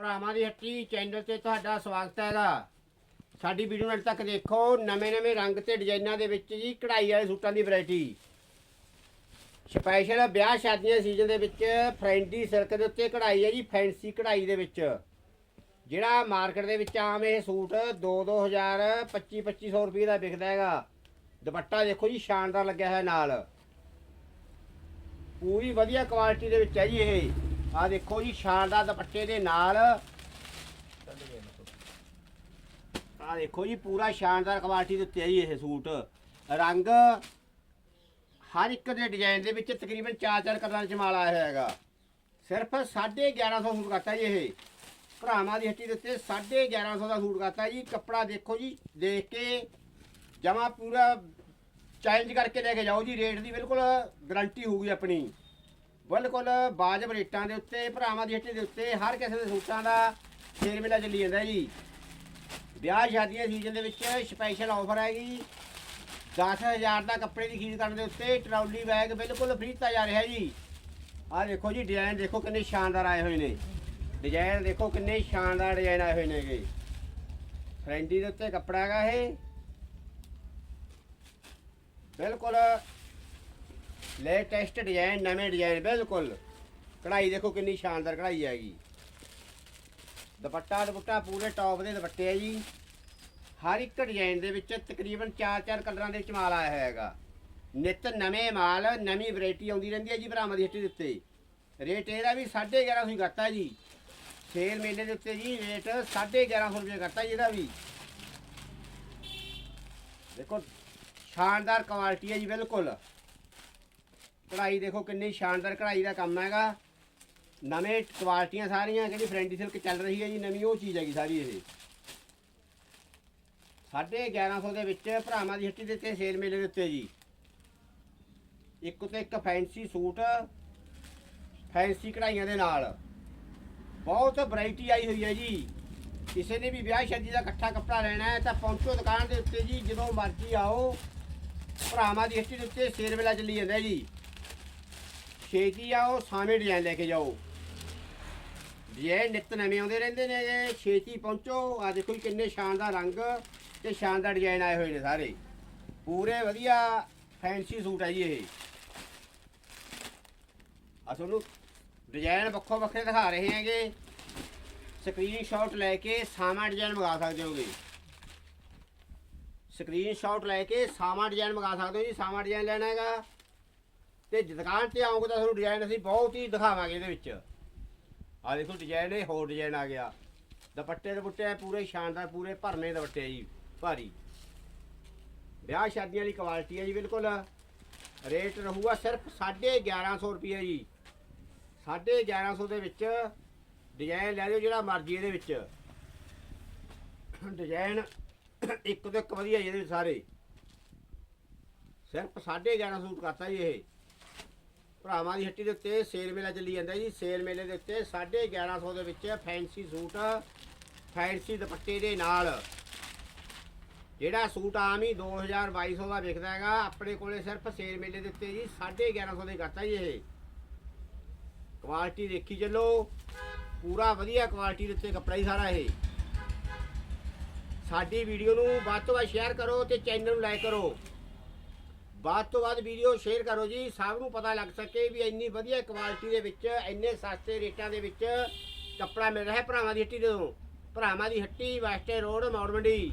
ਭਰਾਵਾਂ ਦੀ ਹੱਟੀ ਚੈਨਲ ਤੇ ਤੁਹਾਡਾ ਸਵਾਗਤ ਹੈਗਾ ਸਾਡੀ ਵੀਡੀਓ ਨਾਲ ਤੱਕ ਦੇਖੋ ਨਵੇਂ-ਨਵੇਂ ਰੰਗ ਤੇ ਡਿਜ਼ਾਈਨਾਂ ਦੇ ਵਿੱਚ ਜੀ ਕਢਾਈ ਵਾਲੇ ਸੂਟਾਂ ਦੀ ਵੈਰਾਈਟੀ ਸਪੈਸ਼ਲ ਵਿਆਹ ਸ਼ਾਦੀਆਂ ਸੀਜ਼ਨ ਦੇ ਵਿੱਚ ਫਰੈਂਡੀ ਸਿਲਕ ਦੇ ਉੱਤੇ ਕਢਾਈ ਹੈ ਜੀ ਫੈਂਸੀ ਕਢਾਈ ਦੇ ਵਿੱਚ। ਜਿਹੜਾ ਮਾਰਕੀਟ ਦੇ ਵਿੱਚ ਆਮ ਇਹ ਸੂਟ 2-2000 25-2500 ਰੁਪਏ ਦਾ ਵਿਕਦਾ ਹੈਗਾ। ਦੁਪੱਟਾ ਦੇਖੋ ਜੀ, ਸ਼ਾਨਦਾਰ ਲੱਗਿਆ ਹੋਇਆ ਨਾਲ। ਪੂਰੀ ਵਧੀਆ ਕੁਆਲਿਟੀ ਦੇ ਵਿੱਚ ਹੈ ਜੀ ਇਹ। ਆ ਦੇਖੋ ਜੀ ਸ਼ਾਨਦਾਰ ਦੁਪੱਟੇ ਦੇ ਨਾਲ। ਆ ਦੇਖੋ ਜੀ, ਪੂਰਾ ਸ਼ਾਨਦਾਰ ਕੁਆਲਿਟੀ ਦੇ ਉੱਤੇ ਹੈ ਜੀ ਇਹ ਸੂਟ। ਰੰਗ ਹਰ ਇੱਕ ਦੇ ਡਿਜ਼ਾਈਨ ਦੇ ਵਿੱਚ ਤਕਰੀਬਨ 4-4 ਕਲਰਾਂ ਚ ਮਾਲ ਆਇਆ ਹੈਗਾ। ਸਿਰਫ 1150 ਸੂਟ ਕਰਤਾ ਜੀ ਇਹ। ਭਰਾਵਾਂ ਦੀ ਹੱਟੀ ਦੇ ਉੱਤੇ 1150 ਦਾ ਸੂਟ ਕਰਤਾ ਜੀ। ਕੱਪੜਾ ਦੇਖੋ ਜੀ, ਦੇਖ ਕੇ ਜਮਾ ਪੂਰਾ ਚੇਂਜ ਕਰਕੇ ਲੈ ਕੇ ਜਾਓ ਜੀ। ਰੇਟ ਦੀ ਬਿਲਕੁਲ ਗਰੰਟੀ ਹੋਊਗੀ ਆਪਣੀ। ਬਿਲਕੁਲ ਬਾਜਬ ਰੇਟਾਂ ਦੇ ਉੱਤੇ, ਭਰਾਵਾਂ ਦੀ ਹੱਟੀ ਦੇ ਉੱਤੇ ਹਰ ਕਿਸੇ ਦੇ ਸੂਟਾਂ ਦਾ ਸੇਲ ਮੇਲਾ ਚੱਲੀ ਜਾਂਦਾ ਜੀ। ਵਿਆਹ ਸ਼ਾਦੀਆਂ ਸੀਜ਼ਨ ਦੇ ਵਿੱਚ ਸਪੈਸ਼ਲ ਆਫਰ ਹੈਗੀ 10000 ਦਾ ਕੱਪੜੇ ਦੀ ਖਰੀਦ ਕਰਨ ਦੇ ਉੱਤੇ ਟਰਾਲੀ ਬੈਗ ਬਿਲਕੁਲ ਫ੍ਰੀ ਦਿੱਤਾ ਜਾ ਰਿਹਾ ਜੀ। ਆਹ ਦੇਖੋ ਜੀ ਡਿਜ਼ਾਈਨ ਦੇਖੋ ਕਿੰਨੇ ਸ਼ਾਨਦਾਰ ਆਏ ਹੋਏ ਨੇ। ਡਿਜ਼ਾਈਨ ਦੇਖੋ ਕਿੰਨੇ ਸ਼ਾਨਦਾਰ ਡਿਜ਼ਾਈਨ ਆਏ ਹੋਏ ਨੇਗੇ ਫਰੈਂਡੀ ਦੇ ਉੱਤੇ ਕੱਪੜਾ ਹੈਗਾ ਇਹ। ਬਿਲਕੁਲ ਲੇਟੈਸਟ ਡਿਜ਼ਾਈਨ, ਨਵੇਂ ਡਿਜ਼ਾਈਨ, ਬਿਲਕੁਲ। ਕਢਾਈ ਦੇਖੋ ਕਿੰਨੀ ਸ਼ਾਨਦਾਰ ਕਢਾਈ ਹੈਗੀ। ਦੁਪੱਟਾ ਦੁਪੱਟਾ ਪੂਰੇ ਟੌਪ ਦੇ ਦੁਪੱਟੇ ਆ ਜੀ। ਹਰ ਇੱਕ ਡਿਜ਼ਾਈਨ ਦੇ ਵਿੱਚ ਤਕਰੀਬਨ 4-4 ਕਲਰਾਂ ਦੇ ਵਿੱਚ ਮਾਲ ਆਇਆ ਹੋਇਆ ਹੈਗਾ। ਨਿਤ ਨਵੇਂ ਮਾਲ, ਨਵੀਂ ਵੈਰਾਈਟੀ ਆਉਂਦੀ ਰਹਿੰਦੀ ਹੈ ਜੀ ਭਰਾਵਾਂ ਦੀ ਹੱਟੀ ਦੇ ਉੱਤੇ। ਰੇਟ ਇਹਦਾ ਵੀ 1150 ਹੀ ਕਰਤਾ ਜੀ। ਸੇਲ ਮੇਲੇ ਦੇ ਉੱਤੇ ਜੀ ਰੇਟ 1150 ਰੁਪਏ ਕਰਤਾ ਜੀ ਇਹਦਾ ਵੀ। ਦੇਖੋ, ਸ਼ਾਨਦਾਰ ਕੁਆਲਿਟੀ ਹੈ ਜੀ, ਬਿਲਕੁਲ। ਕਢਾਈ ਦੇਖੋ ਕਿੰਨੀ ਸ਼ਾਨਦਾਰ ਕਢਾਈ ਦਾ ਕੰਮ ਹੈਗਾ। ਨਵੇਂ ਕੁਆਲਟੀਆਂ ਸਾਰੀਆਂ, ਜਿਹੜੀ ਫਰੈਂਡੀ ਸਿਲਕ ਚੱਲ ਰਹੀ ਹੈ ਜੀ, ਨਵੀਂ ਉਹ ਚੀਜ਼ ਹੈਗੀ ਸਾਰੀ ਇਹ। 1150 ਦੇ ਵਿੱਚ ਭਰਾਵਾਂ ਦੀ ਹੱਟੀ ਦੇ ਉੱਤੇ ਸੇਲ ਮੇਲੇ ਦੇ ਉੱਤੇ ਜੀ। ਇੱਕ ਤੋਂ ਇੱਕ ਫੈਂਸੀ ਸੂਟ ਫੈਂਸੀ ਕਢਾਈਆਂ ਦੇ ਨਾਲ। ਬਹੁਤ ਵੈਰਾਈਟੀ ਆਈ ਹੋਈ ਹੈ ਜੀ। ਕਿਸੇ ਨੇ ਵੀ ਵਿਆਹ ਸ਼ਾਦੀ ਦਾ ਇਕੱਠਾ ਕੱਪੜਾ ਲੈਣਾ ਹੈ ਤਾਂ ਪਹੁੰਚੋ ਦੁਕਾਨ ਦੇ ਉੱਤੇ ਜੀ, ਜਦੋਂ ਮਰਜ਼ੀ ਆਓ। ਭਰਾਵਾਂ ਦੀ ਹੱਟੀ ਦੇ ਉੱਤੇ ਸੇਲ ਮੇਲਾ ਚੱਲੀ ਜਾਂਦਾ ਜੀ। ਛੇਤੀ ਆਓ ਸਾਵੇਂ ਡਿਜ਼ਾਈਨ ਲੈ ਕੇ ਜਾਓ। ਡਿਜ਼ਾਈਨ ਨਿੱਤ ਨਵੇਂ ਆਉਂਦੇ ਰਹਿੰਦੇ ਨੇ ਜੇ ਛੇਤੀ ਪਹੁੰਚੋ। ਆ ਦੇਖੋ ਜੀ ਕਿੰਨੇ ਸ਼ਾਨਦਾਰ ਰੰਗ ਤੇ ਸ਼ਾਨਦਾਰ ਡਿਜ਼ਾਈਨ ਆਏ ਹੋਏ ਨੇ ਸਾਰੇ। ਪੂਰੇ ਵਧੀਆ ਫੈਂਸੀ ਸੂਟ ਹੈ ਜੀ ਇਹ। ਆ ਤੁਹਾਨੂੰ ਡਿਜ਼ਾਈਨ ਵੱਖੋ ਵੱਖਰੇ ਦਿਖਾ ਰਹੇ ਹੈਗੇ। ਸਕਰੀਨਸ਼ਾਟ ਲੈ ਕੇ ਸਾਮਾ ਡਿਜ਼ਾਈਨ ਮੰਗਾ ਸਕਦੇ ਹੋਗੇ। ਸਕਰੀਨਸ਼ਾਟ ਲੈ ਕੇ ਸਾਮਾ ਡਿਜ਼ਾਈਨ ਮੰਗਾ ਸਕਦੇ ਹੋ ਜੀ ਸਾਮਾ ਡਿਜ਼ਾਈਨ ਲੈਣਾ ਹੈਗਾ। ਤੇ ਦੁਕਾਨ ਤੇ ਆਓਗੇ ਤਾਂ ਤੁਹਾਨੂੰ ਡਿਜ਼ਾਈਨ ਅਸੀਂ ਬਹੁਤ ਹੀ ਦਿਖਾਵਾਂਗੇ ਇਹਦੇ ਵਿੱਚ। ਆ ਦੇਖੋ ਡਿਜ਼ਾਈਨ ਇਹ ਹੋਰ ਡਿਜ਼ਾਈਨ ਆ ਗਿਆ। ਦੁਪੱਟੇ ਦੁਪੱਟੇ ਪੂਰੇ ਸ਼ਾਨਦਾਰ, ਪੂਰੇ ਭਰਨੇ ਦੁਪੱਟੇ ਜੀ, ਭਾਰੀ। ਵਿਆਹ ਸ਼ਾਦੀਆਂ ਵਾਲੀ ਕੁਆਲਿਟੀ ਹੈ ਜੀ, ਬਿਲਕੁਲ। ਰੇਟ ਰਹੂਗਾ ਸਿਰਫ 1150 ਰੁਪਏ ਜੀ। 1150 ਦੇ ਵਿੱਚ ਡਿਜ਼ਾਈਨ ਲੈ ਲਿਓ ਜਿਹੜਾ ਮਰਜ਼ੀ ਇਹਦੇ ਵਿੱਚ। ਡਿਜ਼ਾਈਨ ਇੱਕ ਤੋਂ ਇੱਕ ਵਧੀਆ ਜੀ ਇਹਦੇ ਵਿੱਚ ਸਾਰੇ। ਸਿਰਫ 1150 ਸੂਟ ਕਰਤਾ ਜੀ ਇਹ। ਭਰਾਵਾਂ ਦੀ ਹੱਟੀ ਦੇ ਉੱਤੇ ਸੇਲ ਮੇਲਾ ਚੱਲੀ ਜਾਂਦਾ ਜੀ। ਸੇਲ ਮੇਲੇ ਦੇ ਉੱਤੇ 1150 ਦੇ ਵਿੱਚ ਫੈਂਸੀ ਸੂਟ, ਫੈਂਸੀ ਦੁਪੱਟੇ ਦੇ ਨਾਲ। ਜਿਹੜਾ ਸੂਟ ਆਮ ਹੀ 2000 2200 ਦਾ ਵਿਕਦਾ ਹੈਗਾ, ਆਪਣੇ ਕੋਲੇ ਸਿਰਫ ਸੇਲ ਮੇਲੇ ਦੇ ਉੱਤੇ ਜੀ 1150 ਦੇ ਕਰਤਾ ਜੀ ਇਹ। ਕੁਆਲਿਟੀ ਦੇਖੀ ਚੱਲੋ। ਪੂਰਾ ਵਧੀਆ ਕੁਆਲਿਟੀ ਦੇ ਉੱਤੇ ਕੱਪੜਾ ਹੀ ਸਾਰਾ ਇਹ। ਸਾਡੀ ਵੀਡੀਓ ਨੂੰ ਵੱਧ ਤੋਂ ਵੱਧ ਸ਼ੇਅਰ ਕਰੋ ਤੇ ਚੈਨਲ ਨੂੰ ਲਾਈਕ ਕਰੋ। ਬਾਅਦ ਤੋਂ ਬਾਅਦ ਵੀਡੀਓ ਸ਼ੇਅਰ ਕਰੋ ਜੀ। ਸਭ ਨੂੰ ਪਤਾ ਲੱਗ ਸਕੇ ਵੀ ਇੰਨੀ ਵਧੀਆ ਕੁਆਲਿਟੀ ਦੇ ਵਿੱਚ, ਇੰਨੇ ਸਸਤੇ ਰੇਟਾਂ ਦੇ ਵਿੱਚ ਕੱਪੜਾ ਮਿਲ ਰਿਹਾ ਭਰਾਵਾਂ ਦੀ ਹੱਟੀ ਤੋਂ। ਭਰਾਵਾਂ ਦੀ ਹੱਟੀ ਵੈਸਟੇ ਰੋਡ ਮੌੜ ਮੰਡੀ।